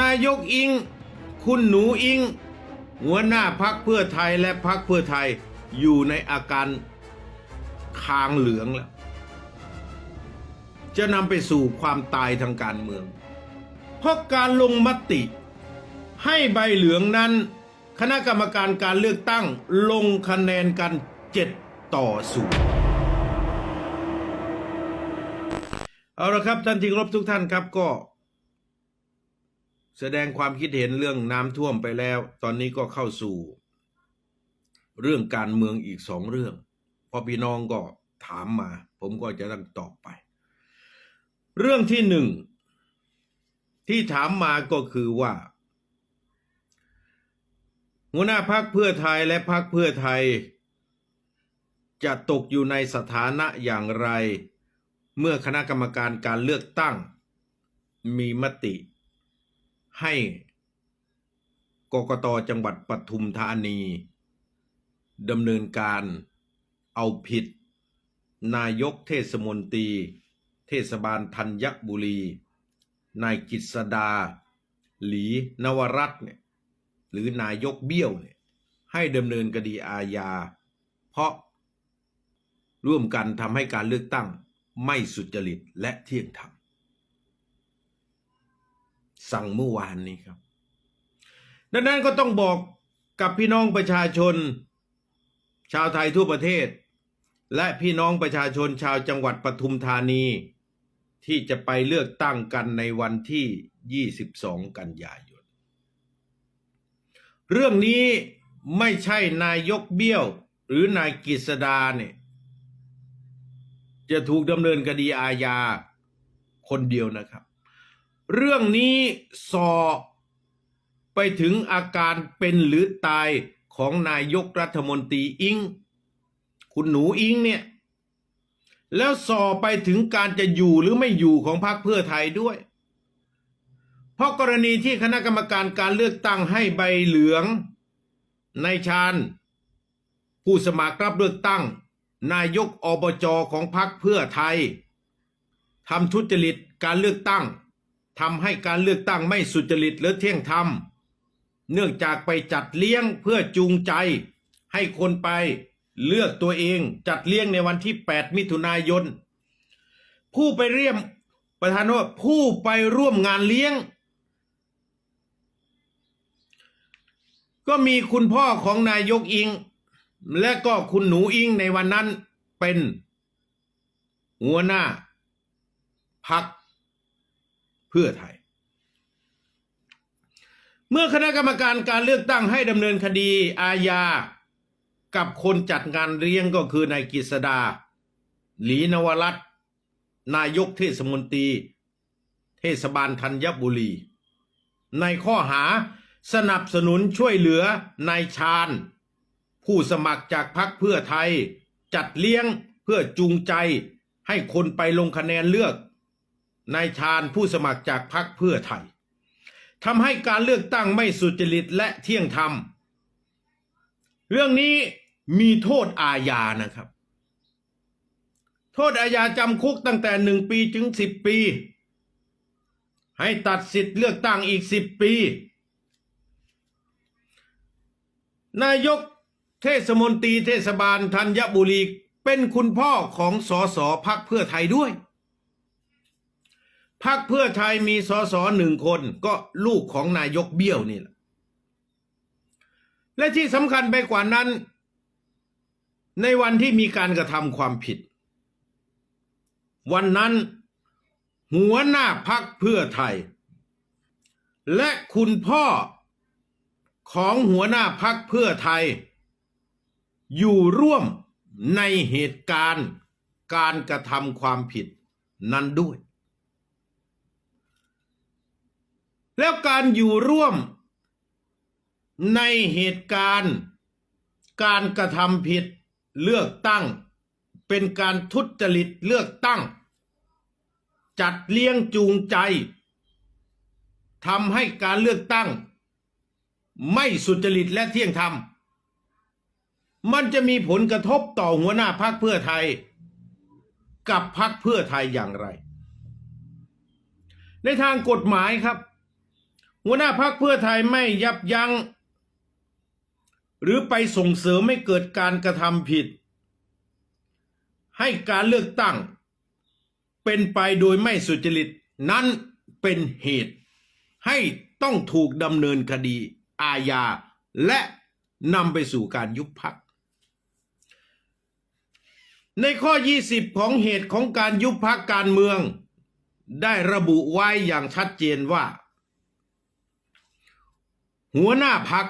นายกอิง คุณหนูอิง หัวหน้าพักเพื่อไทยและพักเพื่อไทยอยู่ในอาการคางเหลืองแล้ว จะนำไปสู่ความตายทางการเมือง เพราะการลงมติ ให้ใบเหลืองนั้น คณะกรรมการการเลือกตั้งลงคะแนนกันเจ็ดต่อศูนย์เอาละครับท่านที่รบทุกท่านครับก็ แสดงความคิดเห็นเรื่องน้ำท่วมไปแล้ว ตอนนี้ก็เข้าสู่ เรื่องการเมืองอีกสองเรื่อง พอพี่น้องก็ถามมา ผมก็จะต้องตอบไป เรื่องที่หนึ่ง ที่ถามมาก็คือว่าหัวหน้าพักเพื่อไทยและพักเพื่อไทย จะตกอยู่ในสถานะอย่างไร เมื่อคณะกรรมการการเลือกตั้ง มีมติ ให้กกตจังหวัดปทุมธานีดำเนินการเอาผิด นายกเทศมนตรี เทศบาลธัญบุรี นายกิษดา หลีนวรัตน์เนี่ยหรือนายกเบี้ยวเนี่ยให้ดำเนินคดีอาญา เพราะร่วมกันทำให้การเลือกตั้งไม่สุจริตและเที่ยงธรรม สั่งเมื่อวานนี้ครับ ดังนั้นก็ต้องบอกกับพี่น้องประชาชน ชาวไทยทั่วประเทศ และพี่น้องประชาชนชาวจังหวัดปทุมธานี ที่จะไปเลือกตั้งกันในวันที่ 22 กันยายน เรื่องนี้ไม่ใช่นายกเบี้ยว หรือนายกฤษดาเนี่ยจะถูกดำเนินคดีอาญาคนเดียวนะครับ เรื่องนี้สอบไปถึงอาการเป็นหรือตายของนายกรัฐมนตรีอิง คุณหนูอิงเนี่ย แล้วสอบไปถึงการจะอยู่หรือไม่อยู่ของพรรคเพื่อไทยด้วย เพราะกรณีที่คณะกรรมการการเลือกตั้งให้ใบเหลืองในชาญผู้สมัครรับเลือกตั้ง นายกอบจของพรรคเพื่อไทยทำทุจริตการเลือกตั้ง ทำให้การเลือกตั้งไม่สุจริตหรือเที่ยงธรรม เนื่องจากไปจัดเลี้ยงเพื่อจูงใจ ให้คนไปเลือกตัวเองจัดเลี้ยงในวันที่ 8 มิถุนายน ผู้ไปเรียมประธานว่าผู้ไปร่วมงานเลี้ยง ก็มีคุณพ่อของนายกอิง และก็คุณหนูอิงในวันนั้นเป็น หัวหน้าพัก พื่อไทย เมื่อคณะกรรมการการเลือกตั้งให้ดำเนินคดีอาญากับคนจัดงานเลี้ยงก็คือนายกฤษดา หลีนวรัตน์นายกเทศมนตรี เทศบาลธัญบุรี ในข้อหาสนับสนุนช่วยเหลือนายชาญ ผู้สมัครจากพรรคเพื่อไทย จัดเลี้ยงเพื่อจูงใจให้คนไปลงคะแนนเลือก นายชาญผู้สมัครจากพรรคเพื่อไทยทำให้การเลือกตั้งไม่สุจริตและเที่ยงธรรม เรื่องนี้มีโทษอาญานะครับ โทษอาญาจำคุกตั้งแต่หนึ่งปีถึงสิบปี ให้ตัดสิทธิ์เลือกตั้งอีกสิบปี นายกเทศมนตรีเทศบาลธัญบุรีเป็นคุณพ่อของสอสอพักเพื่อไทยด้วย พักเพื่อไทยมีสอสอหนึ่งคนก็ลูกของนายกเบี้ยวนี่แหละ และที่สำคัญไปกว่านั้น ในวันที่มีการกระทำความผิด วันนั้นหัวหน้าพักเพื่อไทย และคุณพ่อของหัวหน้าพักเพื่อไทย อยู่ร่วมในเหตุการณ์การกระทำความผิดนั้นด้วย แล้วการอยู่ร่วมในเหตุการณ์ การกระทำผิดเลือกตั้ง เป็นการทุจริตเลือกตั้ง จัดเลี้ยงจูงใจทำให้การเลือกตั้ง ไม่สุจริตและเที่ยงธรรม มันจะมีผลกระทบต่อหัวหน้าพักเพื่อไทย กับพักเพื่อไทยอย่างไร ในทางกฎหมายครับ หัวหน้าพักเพื่อไทยไม่ยับยัง้ง หรือไปส่งเสริมให้เกิดการกระทำผิด ให้การเลือกตั้ง เป็นไปโดยไม่สุจริต นั้นเป็นเหตุ ให้ต้องถูกดำเนินคดีอาญาและนำไปสู่การยุบพัก ในข้อ 20 ของเหตุของการยุบพักการเมือง ได้ระบุไว้อย่างชัดเจนว่า หัวหน้าพัก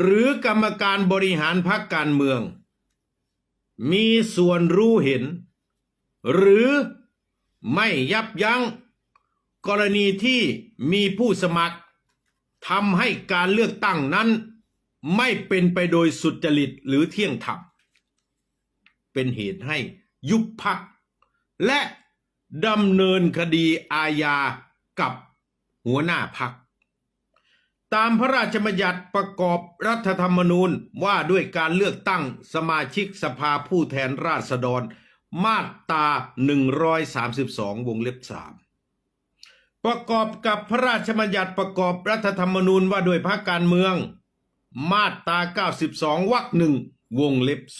หรือกรรมการบริหารพักการเมือง มีส่วนรู้เห็น หรือไม่ยับยั้ง กรณีที่มีผู้สมัครทำให้การเลือกตั้งนั้น ไม่เป็นไปโดยสุจริตหรือเที่ยงธรรมเป็นเหตุให้ยุบพัก และดำเนินคดีอาญากับหัวหน้าพัก ตามพระราชบัญญัติประกอบรัฐธรรมนูญว่าด้วยการเลือกตั้งสมาชิกสภาผู้แทนราษฎร มาตรา 132 วงเล็บ 3 ประกอบกับพระราชบัญญัติประกอบรัฐธรรมนูญว่าด้วยพรรคการเมือง มาตรา 92 วรรคหนึ่งวงเล็บ 2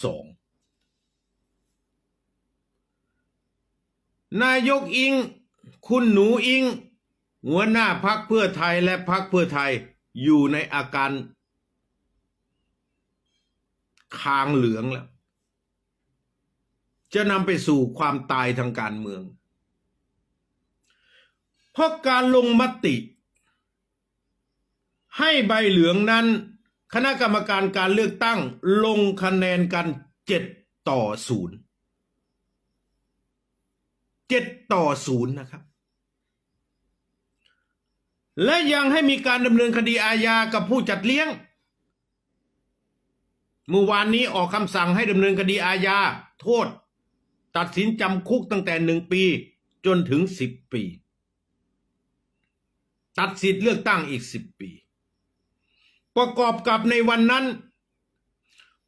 นายกอิง คุณหนูอิง หัวหน้าพักเพื่อไทยและพักเพื่อไทย อยู่ในอาการคางเหลืองแล้ว จะนำไปสู่ความตายทางการเมือง เพราะการลงมติ ให้ใบเหลืองนั้น คณะกรรมการการเลือกตั้งลงคะแนนกันเจ็ดต่อศูนย์เจ็ดต่อศูนย์นะครับ และยังให้มีการดำเนินคดีอาญากับผู้จัดเลี้ยง เมื่อวานนี้ออกคำสั่งให้ดำเนินคดีอาญาโทษ ตัดสินจำคุกตั้งแต่หนึ่งปีจนถึงสิบปี ตัดสิทธิ์เลือกตั้งอีกสิบปี ประกอบกับในวันนั้น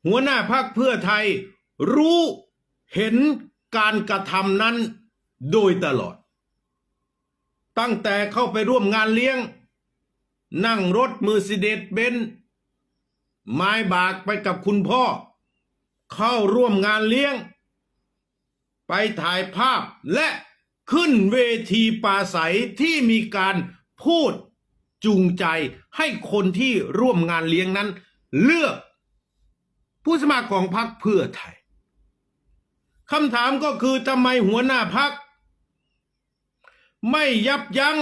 หัวหน้าพักเพื่อไทยรู้เห็นการกระทำนั้นโดยตลอด ตั้งแต่เข้าไปร่วมงานเลี้ยง นั่งรถมือซิเดสเบนซ์ไม้บากไปกับคุณพ่อ เข้าร่วมงานเลี้ยง ไปถ่ายภาพและขึ้นเวทีปาศัยที่มีการพูดจูงใจให้คนที่ร่วมงานเลี้ยงนั้น เลือกผู้สมัครของพรรคเพื่อไทยคำถามก็คือทำไมหัวหน้าพัก ไม่ยับยัง้ง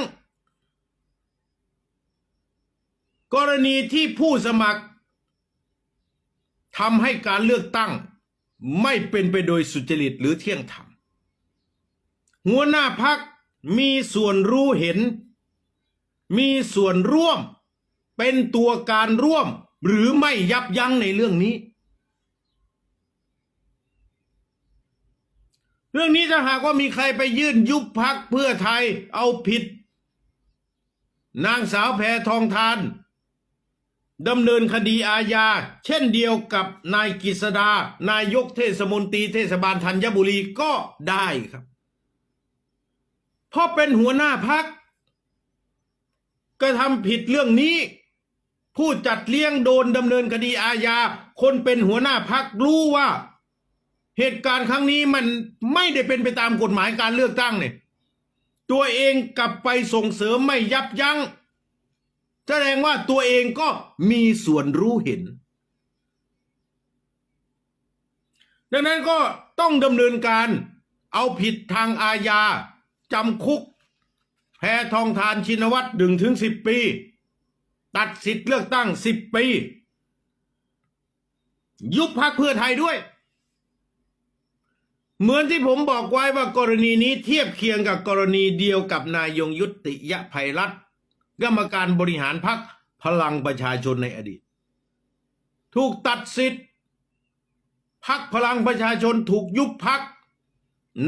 กรณีที่ผู้สมัครทำให้การเลือกตั้ง ไม่เป็นไปโดยสุจริตหรือเที่ยงธรรมหัวหน้าพักมีส่วนรู้เห็น มีส่วนร่วม เป็นตัวการร่วม หรือไม่ยับยั้งในเรื่องนี้ เรื่องนี้ถ้าหากว่ามีใครไปยื่นยุบพักเพื่อไทยเอาผิด นางสาวแพทองทานดำเนินคดีอาญา เช่นเดียวกับนายกฤษดา นายกเทศมนตรีเทศบาลธัญบุรีก็ได้ครับ เพราะเป็นหัวหน้าพักกระทำผิดเรื่องนี้ ผู้จัดเลี้ยงโดนดำเนินคดีอาญา คนเป็นหัวหน้าพักรู้ว่า เหตุการณ์ครั้งนี้มันไม่ได้เป็นไปตามกฎหมายการเลือกตั้งเนี่ย ตัวเองกลับไปส่งเสริมไม่ยับยัง้ง แสดงว่าตัวเองก็มีส่วนรู้เห็น ดังนั้นก็ต้องดำเนินการเอาผิดทางอาญาจำคุก แพทองทานชินวัตรหนึ่งถึงสิบปี ตัดสิทธิ์เลือกตั้งสิบปี ยุบพักเพื่อไทยด้วย เหมือนที่ผมบอกไว้ว่ากรณีนี้เทียบเคียงกับกรณีเดียวกับนายยงยุติยภัยรัฐกรรมการบริหารพักพลังประชาชนในอดีต ถูกตัดสิทธิ์พักพลังประชาชนถูกยุบพัก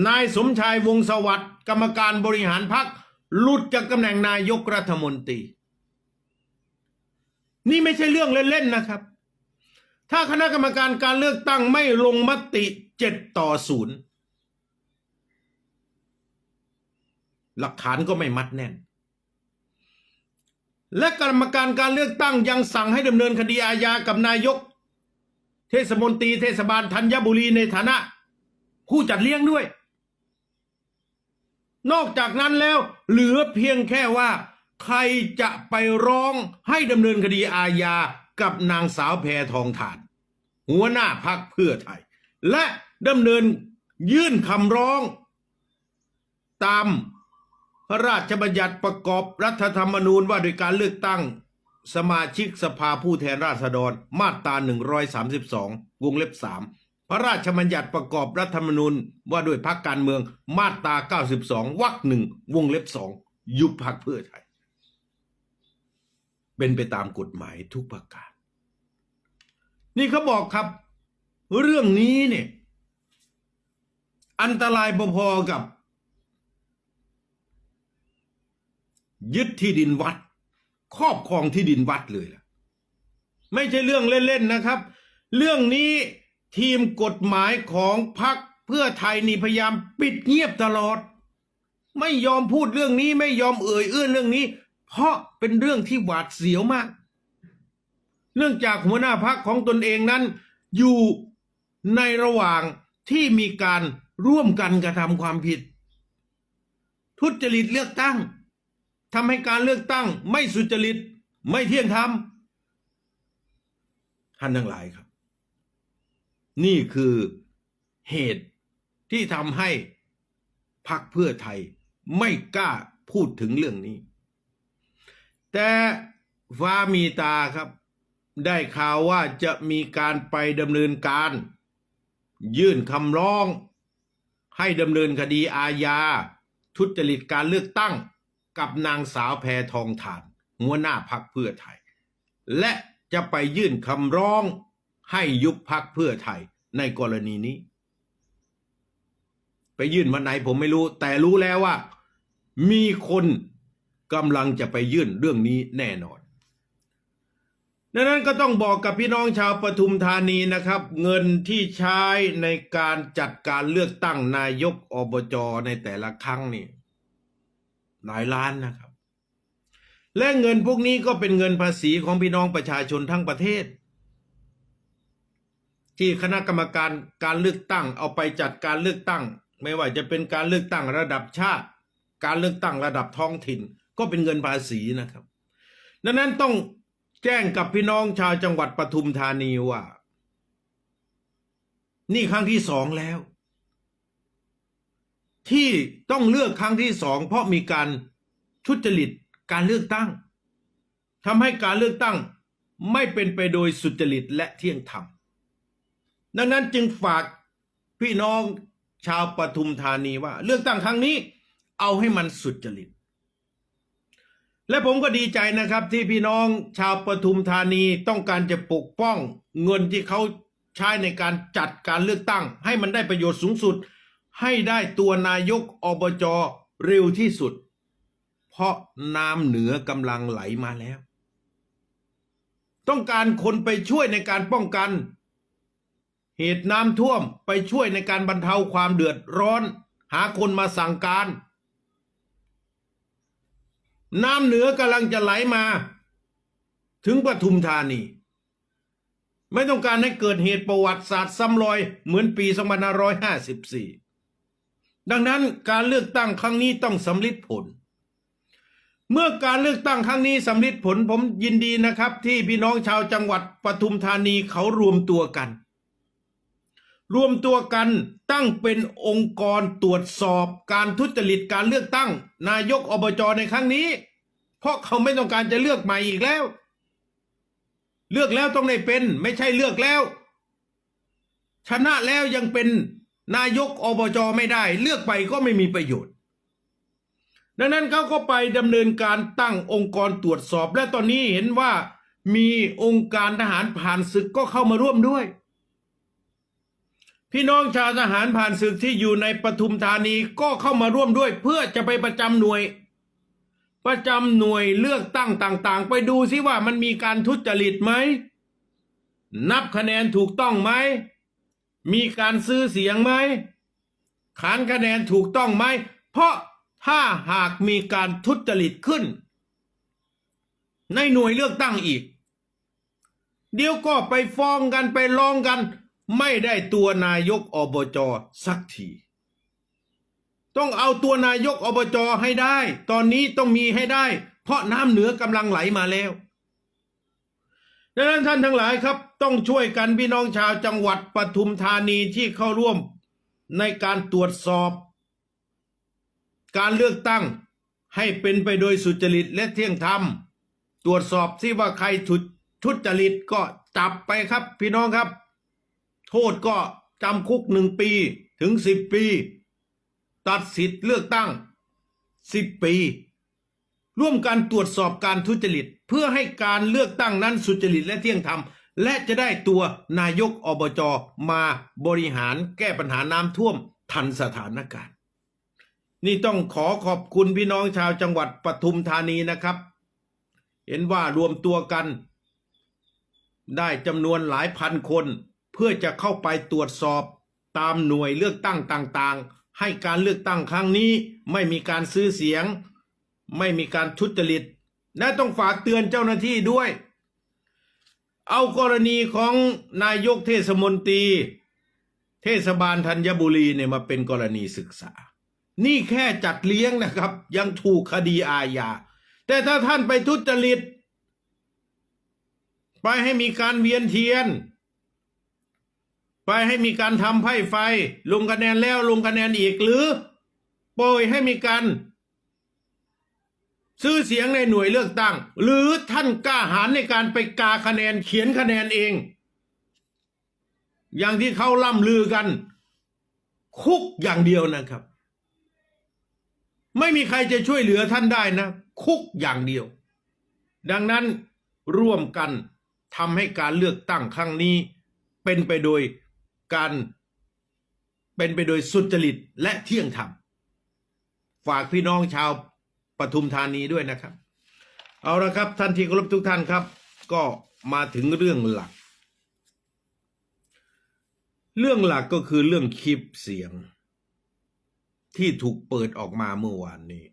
นายสมชายวงสวัสดิ์กรรมการบริหารพักหลุดจากตำแหน่งนายกรัฐมนตรี นี่ไม่ใช่เรื่องเล่นๆนะครับ ถ้าคณะกรรมการการเลือกตั้งไม่ลงมติ เจ็ดต่อศูนย์หลักฐานก็ไม่มัดแน่น และกรรมการการเลือกตั้งยังสั่งให้ดำเนินคดีอาญากับนายก เทศมนตรีเทศบาลธัญบุรีในฐานะ ผู้จัดเลี้ยงด้วย นอกจากนั้นแล้วเหลือเพียงแค่ว่า ใครจะไปร้องให้ดำเนินคดีอาญากับนางสาวแพทองทาน หัวหน้าพักเพื่อไทย และดำเนินยื่นคำร้อง ตามพระราชบัญญัติประกอบรัฐธรรมนูญว่าโดยการเลือกตั้งสมาชิกสภาผู้แทนราษฎรมาตรา132 วงเล็บ 3 พระราชบัญญัติประกอบรัฐธรรมนูญว่าด้วยพรรคการเมืองมาตรา92วรรคหนึ่งวงเล็บ2ยุบพรรคเพื่อไทย เป็นไปตามกฎหมายทุกประการ นี่เขาบอกครับ เรื่องนี้เนี่ยอันตรายพอๆกับ ยึดที่ดินวัด ครอบครองที่ดินวัดเลยล่ะ ไม่ใช่เรื่องเล่นๆนะครับ เรื่องนี้ทีมกฎหมายของพรรคเพื่อไทยนี่พยายามปิดเงียบตลอด ไม่ยอมพูดเรื่องนี้ไม่ยอมเอ่ยเอื้อนเรื่องนี้ เพราะเป็นเรื่องที่หวาดเสียวมาก เนื่องจากหัวหน้าพักของตนเองนั้นอยู่ ในระหว่างที่มีการร่วมกันกระทำความผิด ทุจริตเลือกตั้งทำให้การเลือกตั้ง ไม่สุจริตไม่เที่ยงธรรมท่านทั้งหลายครับ นี่คือเหตุที่ทำให้พักเพื่อไทยไม่กล้าพูดถึงเรื่องนี้ แต่ฟ้ามีตาครับ ได้ข่าวว่าจะมีการไปดำเนินการ ยื่นคำร้อง ให้ดำเนินคดีอาญา ทุจริตการเลือกตั้งกับนางสาวแพทองทาน หัวหน้าพักเพื่อไทย และจะไปยื่นคำร้องให้ยุบพักเพื่อไทยในกรณีนี้ ไปยื่นวันไหนผมไม่รู้ แต่รู้แล้วว่า มีคนกำลังจะไปยื่นเรื่องนี้แน่นอน ดังนั้นก็ต้องบอกกับพี่น้องชาวปทุมธานีนะครับ เงินที่ใช้ในการจัดการเลือกตั้งนายกอบจในแต่ละครั้งนี่หลายล้านนะครับ และเงินพวกนี้ก็เป็นเงินภาษีของพี่น้องประชาชนทั้งประเทศ ที่คณะกรรมการการเลือกตั้งเอาไปจัดการเลือกตั้ง ไม่ว่าจะเป็นการเลือกตั้งระดับชาติ การเลือกตั้งระดับท้องถิ่น ก็เป็นเงินภาษีนะครับ ดังนั้นต้อง แจ้งกับพี่น้องชาวจังหวัดปทุมธานีว่า นี่ครั้งที่สองแล้ว ที่ต้องเลือกครั้งที่สองเพราะมีการทุจริตการเลือกตั้งทำให้การเลือกตั้งไม่เป็นไปโดยสุจริตและเที่ยงธรรม ดังนั้นจึงฝากพี่น้องชาวปทุมธานีว่า เลือกตั้งครั้งนี้ เอาให้มันสุจริต และผมก็ดีใจนะครับที่พี่น้องชาวปทุมธานีต้องการจะปกป้องเงินที่เขาใช้ในการจัดการเลือกตั้ง ให้มันได้ประโยชน์สูงสุด ให้ได้ตัวนายกอบจเร็วที่สุด เพราะน้ำเหนือกำลังไหลมาแล้ว ต้องการคนไปช่วยในการป้องกัน เหตุน้ำท่วมไปช่วยในการบรรเทาความเดือดร้อน หาคนมาสั่งการ น้ำเหนือกำลังจะไหลมา ถึงปทุมธานี ไม่ต้องการให้เกิดเหตุประวัติศาสตร์ซ้ำรอยเหมือนปี 2554 ดังนั้นการเลือกตั้งครั้งนี้ต้องสำลิดผล เมื่อการเลือกตั้งครั้งนี้สำลิดผลผมยินดีนะครับ ที่พี่น้องชาวจังหวัดปทุมธานีเขารวมตัวกัน รวมตัวกันตั้งเป็นองค์กรตรวจสอบการทุจริตการเลือกตั้ง นายกอบจในครั้งนี้ เพราะเขาไม่ต้องการจะเลือกใหม่อีกแล้ว เลือกแล้วต้องได้เป็น ไม่ใช่เลือกแล้ว ชนะแล้วยังเป็นนายกอบจไม่ได้ เลือกไปก็ไม่มีประโยชน์ ดังนั้นเขาก็ไปดำเนินการตั้งองค์กรตรวจสอบ และตอนนี้เห็นว่ามีองค์การทหารผ่านศึกก็เข้ามาร่วมด้วย พี่น้องชาวทหารผ่านศึกที่อยู่ในปทุมธานีก็เข้ามาร่วมด้วย เพื่อจะไปประจำหน่วย ประจำหน่วยเลือกตั้งต่าง ๆ ไปดูซิว่ามันมีการทุจริตไหม นับคะแนนถูกต้องไหม มีการซื้อเสียงไหมขานคะแนนถูกต้องไหม เพราะถ้าหากมีการทุจริตขึ้น ในหน่วยเลือกตั้งอีก เดี๋ยวก็ไปฟ้องกันไปร้องกัน ไม่ได้ตัวนายกอบจสักทีต้องเอาตัวนายกอบจให้ได้ ตอนนี้ต้องมีให้ได้ เพราะน้ำเหนือกำลังไหลมาแล้วดังนั้นท่านทั้งหลายครับ ต้องช่วยกันพี่น้องชาวจังหวัดปทุมธานีที่เข้าร่วมในการตรวจสอบ การเลือกตั้งให้เป็นไปโดยสุจริตและเที่ยงธรรม ตรวจสอบซิว่าใครทุทุจริตก็จับไปครับพี่น้องครับ โทษก็จำคุกหนึ่งปีถึงสิบปี ตัดสิทธิ์เลือกตั้งสิบปี ร่วมกันตรวจสอบการทุจริต เพื่อให้การเลือกตั้งนั้นสุจริตและเที่ยงธรรม และจะได้ตัวนายกอบจมาบริหารแก้ปัญหาน้ำท่วมทันสถานการณ์ นี่ต้องขอขอบคุณพี่น้องชาวจังหวัดปทุมธานีนะครับ เห็นว่ารวมตัวกัน ได้จำนวนหลายพันคน เพื่อจะเข้าไปตรวจสอบตามหน่วยเลือกตั้งต่างๆ ให้การเลือกตั้งครั้งนี้ไม่มีการซื้อเสียง ไม่มีการทุจริต และต้องฝากเตือนเจ้าหน้าที่ด้วย เอากรณีของนายกเทศมนตรี เทศบาลธัญบุรีเนี่ยมาเป็นกรณีศึกษา นี่แค่จัดเลี้ยงนะครับ ยังถูกคดีอาญาแต่ถ้าท่านไปทุจริต ไปให้มีการเวียนเทียน ไปให้มีการทำไพ่ไฟ ลงคะแนนแล้วลงคะแนนอีกหรือปล่อยให้มีการซื้อเสียงในหน่วยเลือกตั้ง หรือท่านกล้าหาญในการไปกาคะแนนเขียนคะแนนเอง อย่างที่เขาล่ำลือกัน คุกอย่างเดียวนะครับ ไม่มีใครจะช่วยเหลือท่านได้นะ คุกอย่างเดียว ดังนั้นร่วมกันทำให้การเลือกตั้งครั้งนี้เป็นไปโดย การเป็นไปโดยสุจริตและเที่ยงธรรม ฝากพี่น้องชาวปทุมธานีด้วยนะครับ เอาละครับท่านที่เคารพทุกท่านครับ ก็มาถึงเรื่องหลัก เรื่องหลักก็คือเรื่องคลิปเสียง ที่ถูกเปิดออกมาเมื่อวานนี้